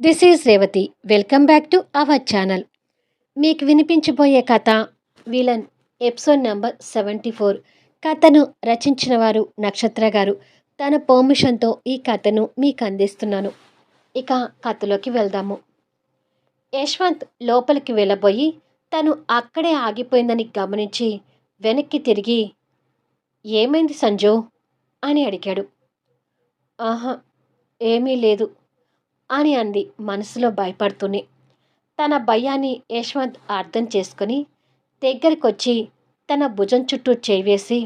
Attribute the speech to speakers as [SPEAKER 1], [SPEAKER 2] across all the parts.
[SPEAKER 1] This is Revathi. Welcome back to our channel. మీకు వినిపించబోయే కథ villain episode number seventy four. కథను రచించిన వారు నక్షత్ర గారు. తన పర్మిషన్తో ఈ కథను మీకు అందిస్తున్నాను. ఇక కథలోకి వెళ్దాము. యశ్వంత్ లోపలికి వెళ్ళబోయి తను అక్కడే ఆగిపోయిందని గమనించి వెనక్కి తిరిగి ఏమైంది సంజు? అని అడిగాడు. ఆహా ఏమీ లేదు. అని అంది మనసులో భయపడుతూనే. తన భయాన్ని యశ్వంత్ అర్థం చేసుకుని దగ్గరికొచ్చి తన భుజం చుట్టూ చేవేసి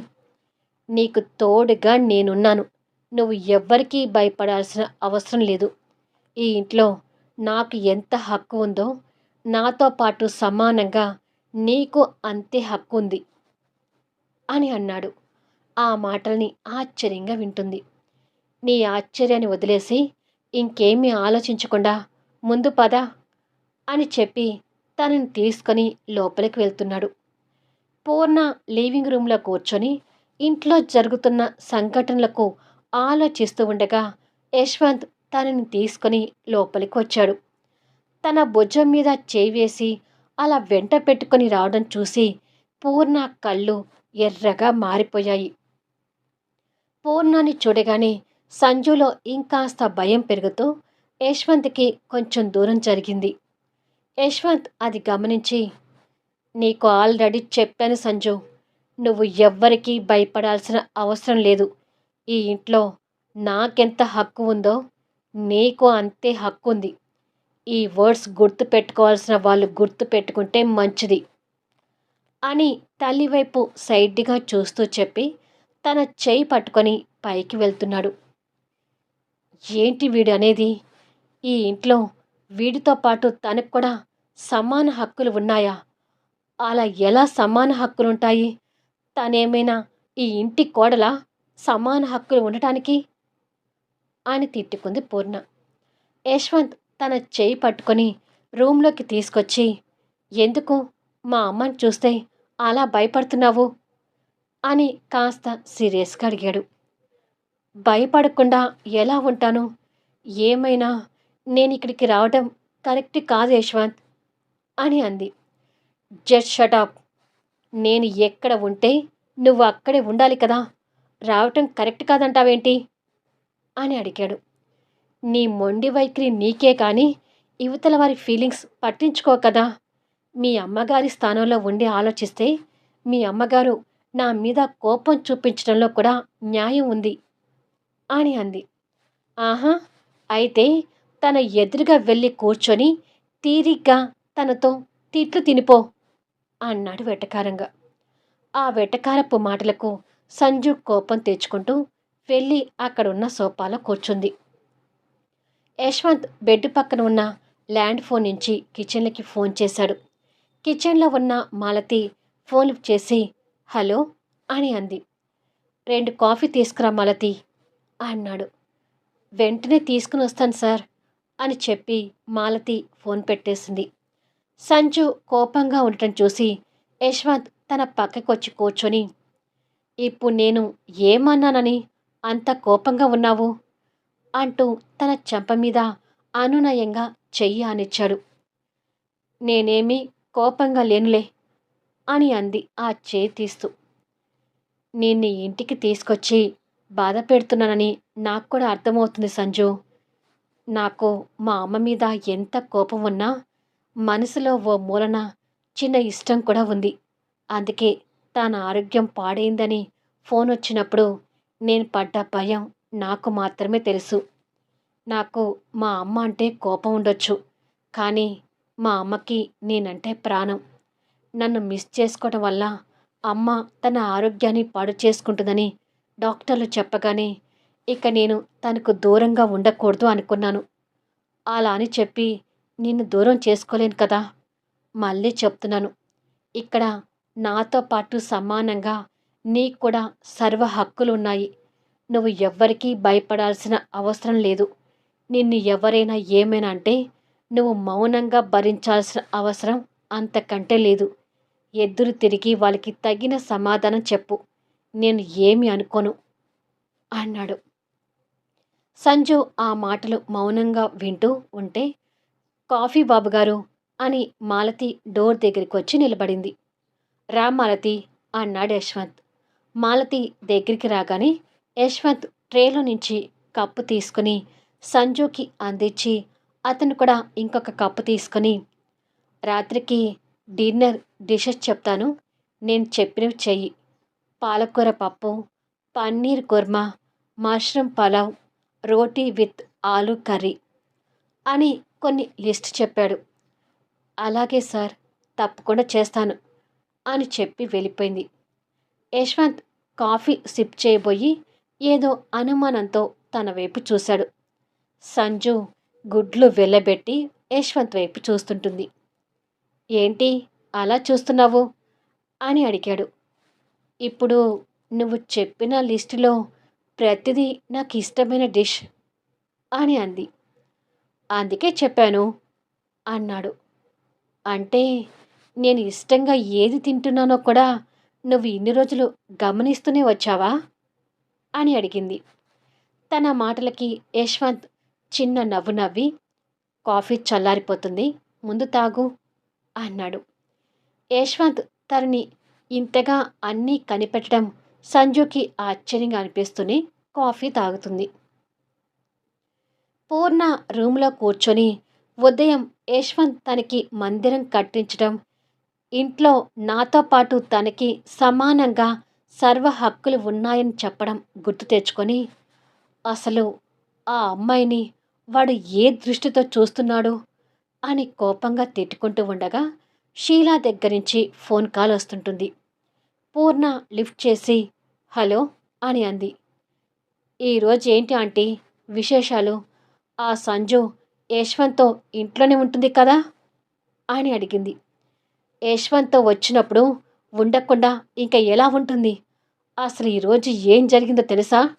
[SPEAKER 1] నీకు తోడుగా నేనున్నాను. నువ్వు ఎవ్వరికీ భయపడాల్సిన అవసరం లేదు. ఈ ఇంట్లో నాకు ఎంత హక్కు ఉందో నాతో పాటు సమానంగా నీకు అంతే హక్కు ఉంది అని అన్నాడు. ఆ మాటల్ని ఆశ్చర్యంగా వింటుంది. నీ ఆశ్చర్యాన్ని వదిలేసి ఇంకేమీ ఆలోచించకుండా ముందు పద అని చెప్పి తనని తీసుకొని లోపలికి వెళ్తున్నాడు. పూర్ణ లివింగ్ రూమ్లో కూర్చొని ఇంట్లో జరుగుతున్న సంఘటనలకు ఆలోచిస్తూ ఉండగా యశ్వంత్ తనని తీసుకొని లోపలికి వచ్చాడు. తన భుజం మీద చేయి వేసి అలా వెంట పెట్టుకొని రావడం చూసి పూర్ణ కళ్ళు ఎర్రగా మారిపోయాయి. పూర్ణాన్ని చూడగానే సంజులో ఇంకాస్త భయం పెరుగుతూ యశ్వంత్కి కొంచెం దూరం జరిగింది. యశ్వంత్ అది గమనించి నీకు ఆల్రెడీ చెప్పాను సంజు నువ్వు ఎవ్వరికీ భయపడాల్సిన అవసరం లేదు. ఈ ఇంట్లో నాకెంత హక్కు ఉందో నీకు అంతే హక్కు ఉంది. ఈ వర్డ్స్ గుర్తు పెట్టుకోవాల్సిన వాళ్ళు గుర్తు పెట్టుకుంటే మంచిది అని తల్లివైపు సైడ్గా చూస్తూ చెప్పి తన చేయి పట్టుకొని పైకి వెళ్తున్నాడు. ఏంటి వీడు అనేది ఈ ఇంట్లో వీడితో పాటు తనకు కూడా సమాన హక్కులు ఉన్నాయా? అలా ఎలా సమాన హక్కులుంటాయి? తనేమైనా ఈ ఇంటి కోడలా సమాన హక్కులు ఉండటానికి? అని తిట్టుకుంది పూర్ణ. యశ్వంత్ తన చేయి పట్టుకొని రూమ్లోకి తీసుకొచ్చి ఎందుకు మా అమ్మని చూస్తే అలా భయపడుతున్నావు? అని కాస్త సీరియస్గా అడిగాడు. భయపడకుండా ఎలా ఉంటాను? ఏమైనా నేను ఇక్కడికి రావడం కరెక్ట్ కాదు యశ్వంత్ అని అంది. జస్ట్ షటాప్ నేను ఎక్కడ ఉంటే నువ్వు అక్కడే ఉండాలి కదా? రావటం కరెక్ట్ కాదంటావేంటి? అని అడిగాడు. నీ మొండి వైఖరి నీకే కానీ యువతల వారి ఫీలింగ్స్ పట్టించుకో కదా? మీ అమ్మగారి స్థానంలో ఉండి ఆలోచిస్తే మీ అమ్మగారు నా మీద కోపం చూపించడంలో కూడా న్యాయం ఉంది. అని అంది. ఆహా! అయితే తన ఎదురుగా వెళ్ళి కూర్చొని తీరిగ్గా తనతో తిట్లు తినిపో అన్నాడు వెటకారంగా. ఆ వెటకారపు మాటలకు సంజు కోపం తెచ్చుకుంటూ వెళ్ళి అక్కడున్న సోఫాలో కూర్చుంది. యశ్వంత్ బెడ్ పక్కన ఉన్న ల్యాండ్ ఫోన్ నుంచి కిచెన్లకి ఫోన్ చేశాడు. కిచెన్లో ఉన్న మాలతి ఫోన్ చేసి హలో అని అంది. రెండు కాఫీ తీసుకురా మాలతి అన్నాడు. వెంటనే తీసుకుని వస్తాను సార్ అని చెప్పి మాలతి ఫోన్ పెట్టేసింది. సంజు కోపంగా ఉండటం చూసి యశ్వంత్ తన పక్కకొచ్చి కూర్చొని ఇప్పుడు నేను ఏమన్నానని అంత కోపంగా ఉన్నావు? అంటూ తన చెంప మీద అనునయంగా చెయ్యి అనిచ్చాడు నేనేమీ కోపంగా లేనులే అని అంది ఆ చేయి తీస్తూ. నిన్ను ఇంటికి తీసుకొచ్చి బాధ పెడుతున్నానని నాకు కూడా అర్థమవుతుంది సంజు. నాకు మా అమ్మ మీద ఎంత కోపం ఉన్నా మనసులో ఓ మూలన చిన్న ఇష్టం కూడా ఉంది. అందుకే తన ఆరోగ్యం పాడైందని ఫోన్ వచ్చినప్పుడు నేను పడ్డ భయం నాకు మాత్రమే తెలుసు. నాకు మా అమ్మ అంటే కోపం ఉండొచ్చు కానీ మా అమ్మకి నేనంటే ప్రాణం. నన్ను మిస్ చేసుకోవడం వల్ల అమ్మ తన ఆరోగ్యాన్ని పాడు చేసుకుంటుందని డాక్టర్లు చెప్పగానే ఇక నేను తనకు దూరంగా ఉండకూడదు అనుకున్నాను. అలా అని చెప్పి నిన్ను దూరం చేసుకోలేను కదా. మళ్ళీ చెప్తున్నాను. ఇక్కడ నాతో పాటు సమానంగా నీకు కూడా సర్వ హక్కులు ఉన్నాయి నువ్వు ఎవ్వరికీ భయపడాల్సిన అవసరం లేదు. నిన్ను ఎవరైనా ఏమైనా అంటే నువ్వు మౌనంగా భరించాల్సిన అవసరం అంతకంటే లేదు. ఎదురు తిరిగి వాళ్ళకి తగిన సమాధానం చెప్పు. నేను ఏమి అనుకోను అన్నాడు. సంజు ఆ మాటలు మౌనంగా వింటూ ఉంటే కాఫీ బాబు గారు అని మాలతి డోర్ దగ్గరికి వచ్చి నిలబడింది. రా మాలతి అన్నాడు యశ్వంత్. మాలతి దగ్గరికి రాగానే యశ్వంత్ ట్రేలో నుంచి కప్పు తీసుకుని సంజుకి అందించి అతను కూడా ఇంకొక కప్పు తీసుకొని రాత్రికి డిన్నర్ డిషెస్ చెప్తాను నేను చెప్పినవి చెయ్యి పాలకూర పప్పు paneer kurma mushroom pulao roti with aloo curry అని కొన్ని లిస్ట్ చెప్పాడు. అలాగే సార్ తప్పకుండా చేస్తాను అని చెప్పి వెళ్ళిపోయింది. యశ్వంత్ కాఫీ సిప్ చేయబోయి ఏదో అనుమానంతో తన వైపు చూశాడు. సంజు గుడ్లు వెళ్ళబెట్టి యశ్వంత్ వైపు చూస్తుంటుంది. ఏంటి అలా చూస్తున్నావు? అని అడిగాడు. ఇప్పుడు నువ్వు చెప్పిన లిస్టులో ప్రతిదీ నాకు ఇష్టమైన డిష్ అని అంది. అందుకే చెప్పాను అన్నాడు. అంటే నేను ఇష్టంగా ఏది తింటున్నానో కూడా నువ్వు ఇన్ని రోజులు గమనిస్తూనే వచ్చావా? అని అడిగింది. తన మాటలకి యశ్వంత్ చిన్న నవ్వు నవ్వి కాఫీ చల్లారిపోతుంది ముందు తాగు అన్నాడు. యశ్వంత్ తనని ఇంతగా అన్నీ కనిపెట్టడం సంజుకి ఆశ్చర్యంగా అనిపిస్తూనే కాఫీ తాగుతుంది. పూర్ణ రూమ్లో కూర్చొని ఉదయం యశ్వంత్ తనకి మందిరం కట్టించడం ఇంట్లో నాతో పాటు తనకి సమానంగా సర్వ హక్కులు ఉన్నాయని చెప్పడం గుర్తు తెచ్చుకొని అసలు ఆ అమ్మాయిని వాడు ఏ దృష్టితో చూస్తున్నాడు? అని కోపంగా తిట్టుకుంటూ ఉండగా షీలా దగ్గర నుంచి ఫోన్ కాల్ వస్తుంటుంది. పూర్ణ లిఫ్ట్ చేసి హలో అని అంది. ఈరోజు ఏంటి ఆంటీ? విశేషాలు? ఆ సంజు యశ్వంత్తో ఇంట్లోనే ఉంటుంది కదా? అని అడిగింది. యశ్వంత్తో వచ్చినప్పుడు ఉండకుండా ఇంకా ఎలా ఉంటుంది? అసలు ఈరోజు ఏం జరిగిందో తెలుసా?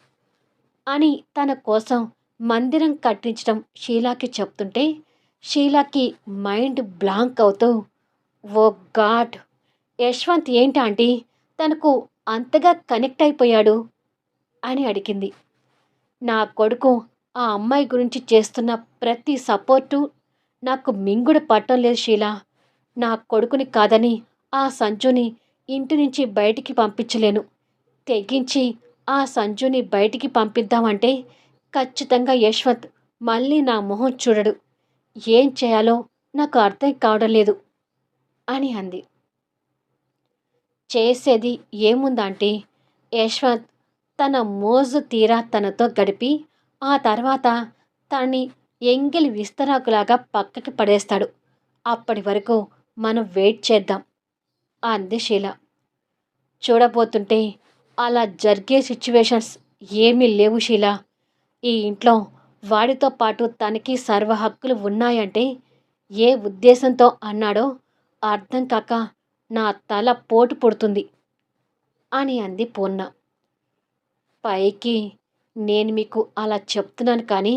[SPEAKER 1] అని తన కోసం మందిరం కట్టించడం షీలాకి చెప్తుంటే షీలాకి మైండ్ బ్లాంక్ అవుతూ ఓ గాడ్! యశ్వంత్ ఏంటి ఆంటీ? తనకు అంతగా కనెక్ట్ అయిపోయాడు? అని అడిగింది. నా కొడుకు ఆ అమ్మాయి గురించి చేస్తున్న ప్రతి సపోర్టు నాకు మింగుడు పట్టం లేదు షీలా. నా కొడుకుని కాదని ఆ సంజుని ఇంటి నుంచి బయటికి పంపించలేను. తెగించి ఆ సంజుని బయటికి పంపిద్దామంటే ఖచ్చితంగా యశ్వంత్ మళ్ళీ నా మొహం చూడడు. ఏం చేయాలో నాకు అర్థం కావడం లేదు అని అంది. చేసేది ఏముందంటే యశ్వంత్ తన మోజు తీరా తనతో గడిపి ఆ తర్వాత తనని ఎంగిలి విస్తరాకులాగా పక్కకి పడేస్తాడు. అప్పటి వరకు మనం వెయిట్ చేద్దాం అంది శీల. చూడబోతుంటే అలా జరిగే సిచ్యువేషన్స్ ఏమీ లేవు శీల. ఈ ఇంట్లో వాడితో పాటు తనకి సర్వ హక్కులు ఉన్నాయంటే ఏ ఉద్దేశంతో అన్నాడో అర్థం కాక నా తల పోటు పుడుతుంది అని అంది పూర్ణ పైకి నేను మీకు అలా చెప్తున్నాను కానీ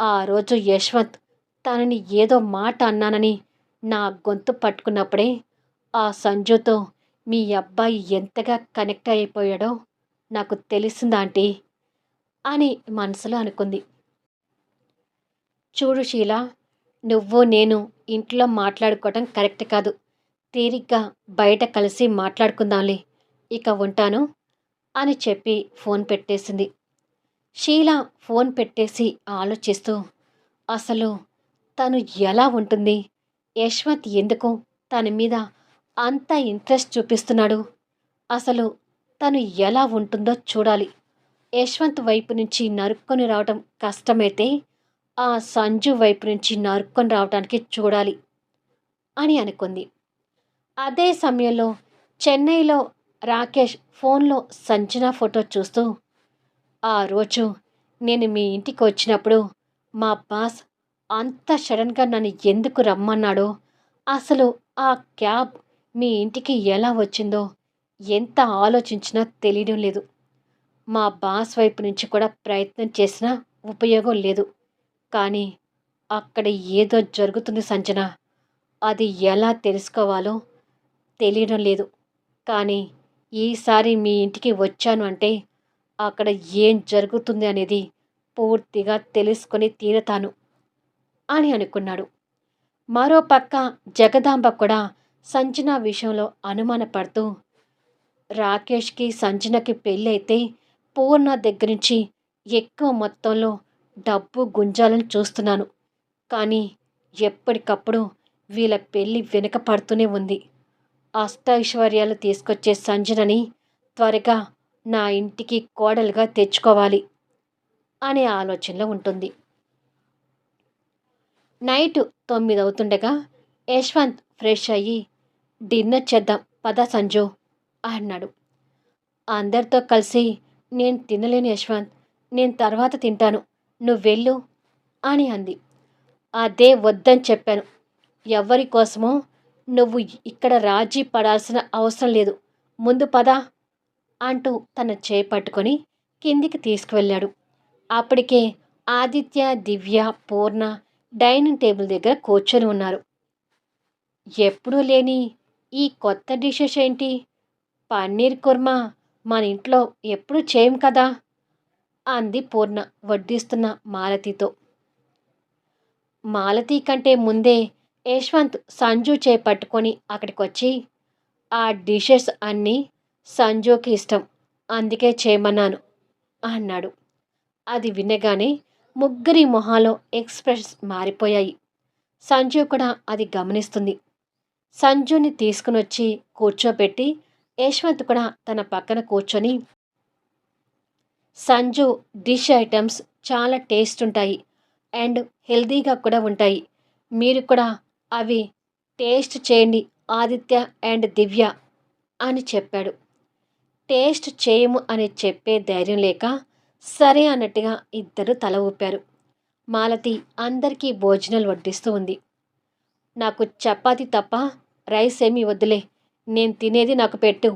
[SPEAKER 1] ఆ రోజు యశ్వంత్ తనని ఏదో మాట అన్నానని నా గొంతు పట్టుకున్నప్పుడే ఆ సంజుతో మీ అబ్బాయి ఎంతగా కనెక్ట్ అయిపోయాడో నాకు తెలిసిందాంటీ అని మనసులో అనుకుంది. చూడు షీల నువ్వు నేను ఇంట్లో మాట్లాడుకోవటం కరెక్ట్ కాదు. తీరిగ్గా బయట కలిసి మాట్లాడుకుందాంలే ఇక ఉంటాను అని చెప్పి ఫోన్ పెట్టేసింది. షీల ఫోన్ పెట్టేసి ఆలోచిస్తూ అసలు తను ఎలా ఉంటుంది? యశ్వంత్ ఎందుకు తన మీద అంత ఇంట్రెస్ట్ చూపిస్తున్నాడు? అసలు తను ఎలా ఉంటుందో చూడాలి. యశ్వంత్ వైపు నుంచి నరుక్కొని రావడం కష్టమైతే ఆ సంజు వైపు నుంచి నరుక్కొని రావడానికి చూడాలి అని అనుకుంది. అదే సమయంలో చెన్నైలో రాకేష్ ఫోన్లో సంజన ఫోటో చూస్తూ ఆ రోజు నేను మీ ఇంటికి వచ్చినప్పుడు మా బాస్ అంత సడన్గా నన్ను ఎందుకు రమ్మన్నాడో అసలు ఆ క్యాబ్ మీ ఇంటికి ఎలా వచ్చిందో ఎంత ఆలోచించినా తెలియడం లేదు. మా బాస్ వైపు నుంచి కూడా ప్రయత్నం చేసినా ఉపయోగం లేదు. కానీ అక్కడ ఏదో జరుగుతుంది సంజన అది ఎలా తెలుసుకోవాలో తెలియడం లేదు. కానీ ఈసారి మీ ఇంటికి వచ్చాను అంటే అక్కడ ఏం జరుగుతుంది అనేది పూర్తిగా తెలుసుకొని తీరతాను అని అనుకున్నాడు. మరో పక్క జగదాంబ కూడా సంజన విషయంలో అనుమానపడుతూ రాకేష్కి సంజనకి పెళ్ళైతే పూర్ణ దగ్గర నుంచి ఎక్కువ మొత్తంలో డబ్బు గుంజాలని చూస్తున్నాను. కానీ ఎప్పటికప్పుడు వీళ్ళ పెళ్ళి వెనుక పడుతూనే ఉంది. అష్టైశ్వర్యాలు తీసుకొచ్చే సంజనని త్వరగా నా ఇంటికి కోడలుగా తెచ్చుకోవాలి అనే ఆలోచనలో ఉంటుంది. నైట్ తొమ్మిది అవుతుండగా యశ్వంత్ ఫ్రెష్ అయ్యి డిన్నర్ చేద్దాం పద సంజు అన్నాడు. అందరితో కలిసి నేను తినలేను యశ్వంత్ నేను తర్వాత తింటాను నువ్వు వెళ్ళు అని అంది. అదే వద్దని చెప్పాను. ఎవరి కోసమో నువ్వు ఇక్కడ రాజీ పడాల్సిన అవసరం లేదు. ముందు పద అంటూ తన చేపట్టుకొని కిందికి తీసుకువెళ్ళాడు. అప్పటికే ఆదిత్య దివ్య పూర్ణ డైనింగ్ టేబుల్ దగ్గర కూర్చొని ఉన్నారు. ఎప్పుడూ లేని ఈ కొత్త డిషెస్ ఏంటి? పన్నీర్ కుర్మా మన ఇంట్లో ఎప్పుడు చేయం కదా? అంది పూర్ణ వడ్డిస్తున్న మాలతితో. మాలతి కంటే ముందే యశ్వంత్ సంజు చేపట్టుకొని అక్కడికి వచ్చి ఆ డిషెస్ అన్నీ సంజుకి ఇష్టం అందుకే చేయమన్నాను అన్నాడు. అది వినగానే ముగ్గురి మొహాలో ఎక్స్ప్రెస్ మారిపోయాయి. సంజు కూడా అది గమనిస్తుంది. సంజుని తీసుకుని వచ్చి కూర్చోబెట్టి యశ్వంత్ కూడా తన పక్కన కూర్చొని సంజు డిష్ ఐటమ్స్ చాలా టేస్ట్ ఉంటాయి అండ్ హెల్దీగా కూడా ఉంటాయి. మీరు కూడా అవి టేస్ట్ చేయండి ఆదిత్య అండ్ దివ్య అని చెప్పాడు. టేస్ట్ చేయము అని చెప్పే ధైర్యం లేక సరే అన్నట్టుగా ఇద్దరు తల ఊపారు. మాలతి అందరికీ భోజనాలు వడ్డిస్తూ ఉంది. నాకు చపాతి తప్ప రైస్ ఏమీ వద్దులే. నేను తినేది నాకు పెట్టు.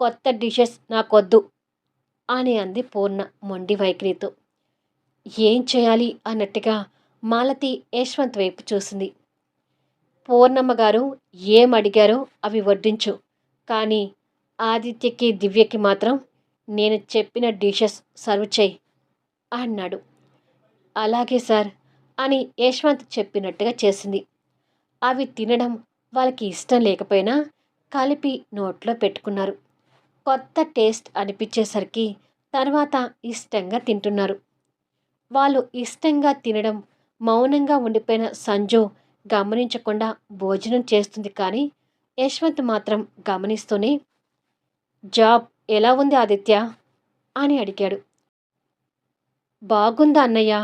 [SPEAKER 1] కొత్త డిషెస్ నాకొద్దు అని అంది పూర్ణ మొండి వైఖరితో. ఏం చేయాలి అన్నట్టుగా మాలతి యశ్వంత్ వైపు చూసింది. పూర్ణమ్మ గారు ఏం అడిగారో అవి వడ్డించు. కానీ ఆదిత్యకి దివ్యకి మాత్రం నేను చెప్పిన డిషెస్ సర్వ్ చేయి అన్నాడు. అలాగే సార్ అని యశ్వంత్ చెప్పినట్టుగా చేసింది. అవి తినడం వాళ్ళకి ఇష్టం లేకపోయినా కలిపి నోట్లో పెట్టుకున్నారు. కొత్త టేస్ట్ అనిపించేసరికి తర్వాత ఇష్టంగా తింటున్నారు. వాళ్ళు ఇష్టంగా తినడం మౌనంగా ఉండిపోయిన సంజు గమనించకుండా భోజనం చేస్తుంది కానీ యశ్వంత్ మాత్రం గమనిస్తూనే జాబ్ ఎలా ఉంది ఆదిత్య? అని అడిగాడు. బాగుందా అన్నయ్య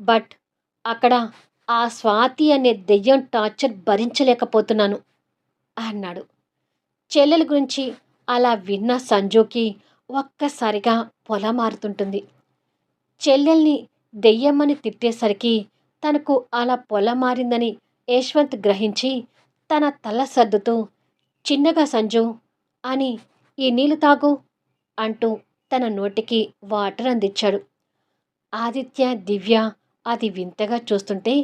[SPEAKER 1] బట్ అక్కడ ఆ స్వాతి అనే దెయ్యం టార్చర్ భరించలేకపోతున్నాను అన్నాడు. చెల్లెల గురించి అలా విన్న సంజుకి ఒక్కసారిగా పొల మారుతుంటుంది. చెల్లెల్ని దెయ్యమ్మని తిట్టేసరికి తనకు అలా పొల మారిందని యశ్వంత్ గ్రహించి తన తల సర్దుతూ చిన్నగా సంజు అని ఈ నీళ్ళు తాగు అంటూ తన నోటికి వాటర్ అందించాడు. ఆదిత్య దివ్య అది వింతగా చూస్తుంటే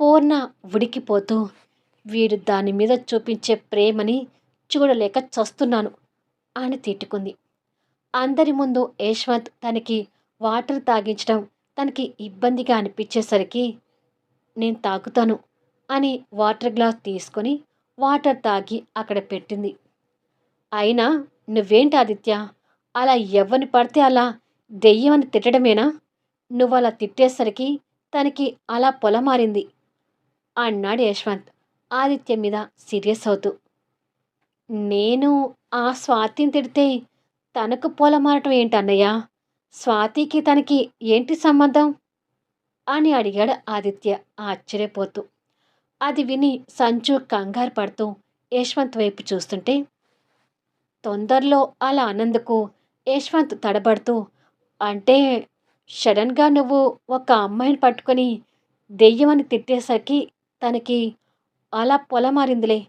[SPEAKER 1] పూర్ణ ఉడికిపోతూ వీడు దాని మీద చూపించే ప్రేమని చూడలేక చస్తున్నాను అని తిట్టుకుంది. అందరి ముందు యశ్వంత్ తనకి వాటర్ తాగించడం తనకి ఇబ్బందిగా అనిపించేసరికి నేను తాగుతాను అని వాటర్ గ్లాస్ తీసుకొని వాటర్ తాగి అక్కడ పెట్టింది. అయినా నువ్వేంటి ఆదిత్య? అలా ఎవరిని పడితే అలా దెయ్యం అని తిట్టడమేనా? నువ్వు అలా తిట్టేసరికి తనకి అలా పొలమారింది. అన్నాడు యశ్వంత్ ఆదిత్య మీద సీరియస్ అవుతూ. నేను ఆ స్వాతిని తిడితే తనకు పొలమారటం ఏంటన్నయ్య స్వాతికి తనకి ఏంటి సంబంధం? అని అడిగాడు ఆదిత్య ఆశ్చర్యపోతూ. అది విని సంచు కంగారు పడుతూ యశ్వంత్ వైపు చూస్తుంటే తొందరలో అలా అన్నందుకు యశ్వంత్ తడబడుతూ అంటే సడన్గా నువ్వు ఒక అమ్మాయిని పట్టుకొని దెయ్యమని తిట్టేసరికి తనకి అలా పొలమారిందిలే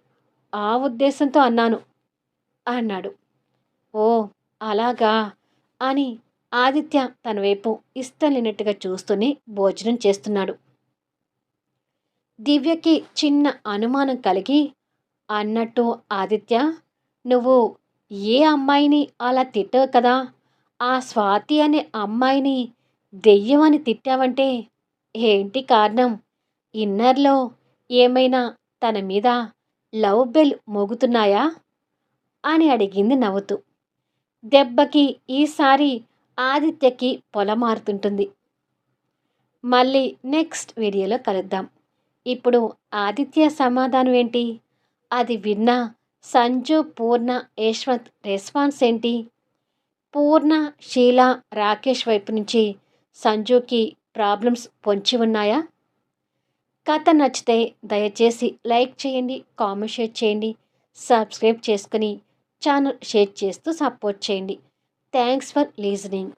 [SPEAKER 1] ఆ ఉద్దేశంతో అన్నాను అన్నాడు. ఓ అలాగా అని ఆదిత్య తన వైపు ఇష్టం లేనట్టుగా చూస్తూనే భోజనం చేస్తున్నాడు. దివ్యకి చిన్న అనుమానం కలిగి అన్నట్టు ఆదిత్య నువ్వు ఏ అమ్మాయిని అలా తిట్టవు కదా? ఆ స్వాతి అనే అమ్మాయిని దెయ్యం అని తిట్టావంటే ఏంటి కారణం? ఇన్నర్లో ఏమైనా తన మీద లవ్ బెల్ మోగుతున్నాయా? అని అడిగింది నవ్వుతూ. దెబ్బకి ఈసారి ఆదిత్యకి పొలమారుతుంటుంది. మళ్ళీ నెక్స్ట్ వీడియోలో కలుద్దాం. ఇప్పుడు ఆదిత్య సమాధానం ఏంటి? అది విన్నా సంజు పూర్ణ యశ్వంత్ రెస్పాన్స్ ఏంటి? పూర్ణ షీల రాకేష్ వైపు నుంచి సంజుకి ప్రాబ్లమ్స్ పొంచి ఉన్నాయా? కథ నచ్చితే దయచేసి లైక్ చేయండి కామెంట్ షేర్ చేయండి సబ్స్క్రైబ్ చేసుకుని ఛానల్ షేర్ చేస్తూ సపోర్ట్ చేయండి. Thanks for listening.